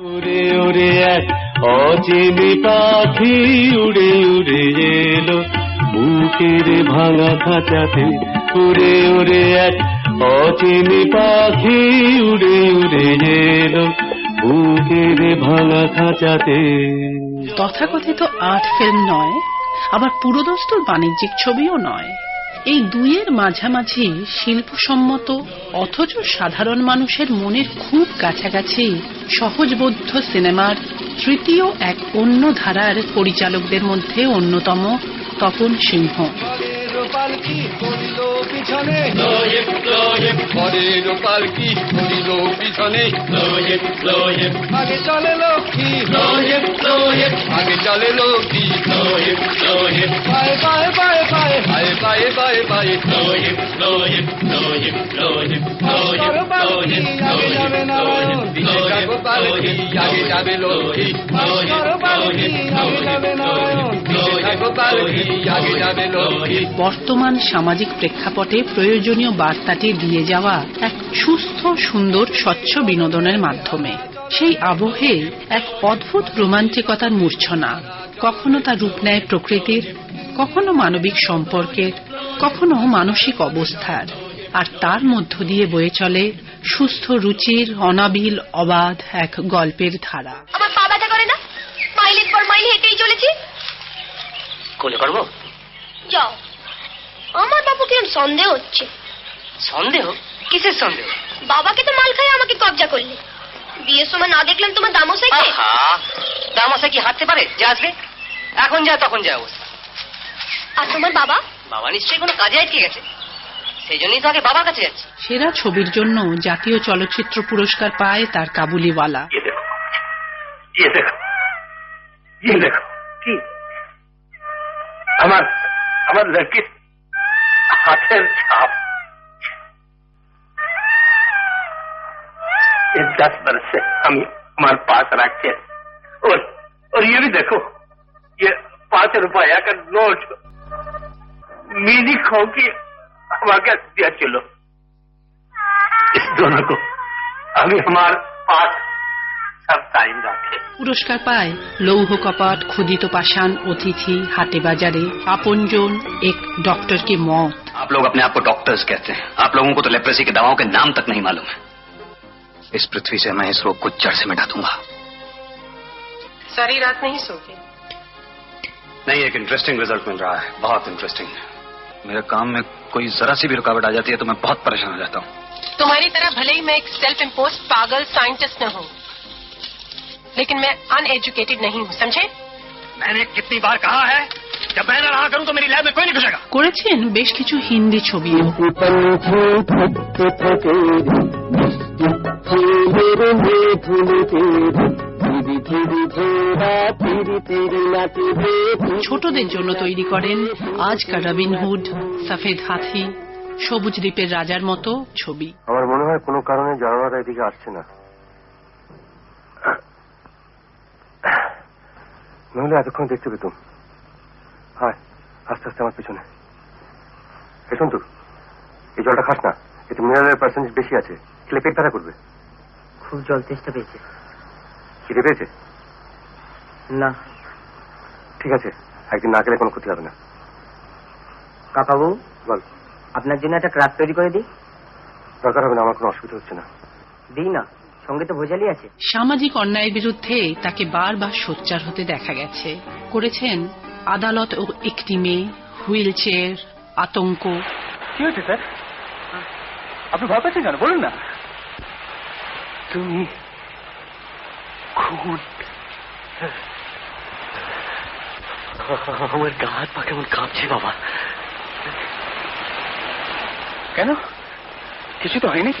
উড়ে উড়ে এক পাখি উড়ে উড়ে এলো। বুকের ভাঙা খাঁচাতে উড়ে উড়ে এক অচেনে পাখি উড়ে উড়ে এলো। বুকের ভাঙা খাঁচাতে। তথাকথিত আর্ট ফিল্ম নয়, আবার পুরোদস্তুর বাণিজ্যিক ছবিও নয়। এই দুইয়ের মাঝামাঝি শিল্পসম্মত অথচ সাধারণ মানুষের মনের খুব কাছাকাছি সহজবোধ্য সিনেমার তৃতীয় এক অন্য ধারার পরিচালকদের মধ্যে অন্যতম তপন সিংহ। আগে চলে লক্ষ্মী বর্তমান সামাজিক প্রেক্ষাপটে প্রয়োজনীয় বার্তাটি দিয়ে যাওয়া এক সুস্থ, সুন্দর, স্বচ্ছ বিনোদনের মাধ্যমে। সেই আবহে এক অদ্ভুত রোমাঞ্চিকতার মূর্ছনা। কখনো তা রূপ নেয় প্রকৃতির, কখনো মানবিক সম্পর্কের। কখনো মানসিক অবস্থার আর তার মধ্য দিয়ে বয়ে চলে সুস্থ রুচির অনাবিল অবাধ এক গল্পের ধারা। আমার পা ব্যথা করে না? মাইলের পর মাইল হেঁটেই চলেছি। কোলে করব? যাও। আমার বাবু কিরম সন্দেহ হচ্ছে? সন্দেহ? কিসের সন্দেহ? বাবাকে তো মাল খাই আমাকে কবজা করলে। বিয়ের সময় না দেখলাম তোমার দামোসাইকে। দামাশা কি হাঁটতে পারে? যা আসবে? এখন যা তখন যা অবস্থা। আর তোমার বাবা বাবা নিশ্চয়ই কোনো কাজে আটকে গেছে সেই জন্যই তো আগে বাবার কাছে যাচ্ছে সেরা ছবির জন্য জাতীয় চলচ্চিত্র পুরস্কার পায় তার কাবুলিওয়ালা ये देखो ये देखो ये देखो কি আমার আমার লড়কির হাতের ছাপ ये दस बरस से हम हमारे पास रखे हैं। और और ये भी देखो ये पांच रुपया का नोट मीनी खो की हमारे दिया चलो इस दोनों को अभी हमारे पास सब टाइम रखे পুরস্কার পায় লৌহ কপাট ক্ষুদিত পাষাণ অতিথি হাটে বাজারে আপনজন এক डॉक्टर की मौत आप लोग अपने आप को डॉक्टर्स कहते हैं आप लोगों को तो लेप्रेसी की दवाओं के नाम तक नहीं मालूम है इस पृथ्वी से मैं इस रोग को जड़ से मिटा दूंगा सारी रात नहीं सोगे नहीं एक इंटरेस्टिंग रिजल्ट मिल रहा है बहुत इंटरेस्टिंग मेरे काम में कोई जरा सी भी रुकावट आ जाती है तो मैं बहुत परेशान हो जाता हूँ तुम्हारी तरह भले ही मैं एक सेल्फ इम्पोज पागल साइंटिस्ट न हूँ लेकिन मैं अनएजुकेटेड नहीं हूँ समझे मैंने कितनी बार कहा है जब मैं न रहा करूं तो मेरी लैब में कोई नहीं घुसेगा করেছেন বেশ কিছু হিন্দি ছবিও ছোটদের জন্য তৈরি করেন আজ কা রবিনহুড সফেদ হাতি সবুজ দ্বীপের রাজার মতো ছবি। আমার মনে হয় কোনো কারণে জানালাটা এদিকে আসছে না। নইলে এতক্ষণ দেখতে পেতুম। হায় আস্তে আস্তে আমার পেছনে। এসুন তো। এই জলটা খাস না। এতে মিনারেলের পার্সেন্টেজ বেশি আছে। খেলে পেট ব্যথা করবে। খুব জল চেষ্টা পেয়েছে। খিদে পেয়েছে? না। ঠিক আছে একদিন না গেলে কোনো ক্ষতি হবে না। কাকাবু বল। আপনার জন্য একটা ক্রাফট তৈরি করে দিই। দরকার হবে না আমার কোনো অসুবিধা হচ্ছে না। দিই না সঙ্গে তো ভোজালি আছে। সামাজিক অন্যায়ের বিরুদ্ধে তাকে বারবার সোচ্চার হতে দেখা গেছে। করেছেন আদালত ও একটি মেয়ে হুইল চেয়ার আতঙ্ক। কি হয়েছে স্যার? আপনি ভয় পাচ্ছেন কেন? বলুন না। তুমি খুন। আমার গা হাত পা কেমন কাঁপছে বাবা। কেন? কিছু তো হয়নি?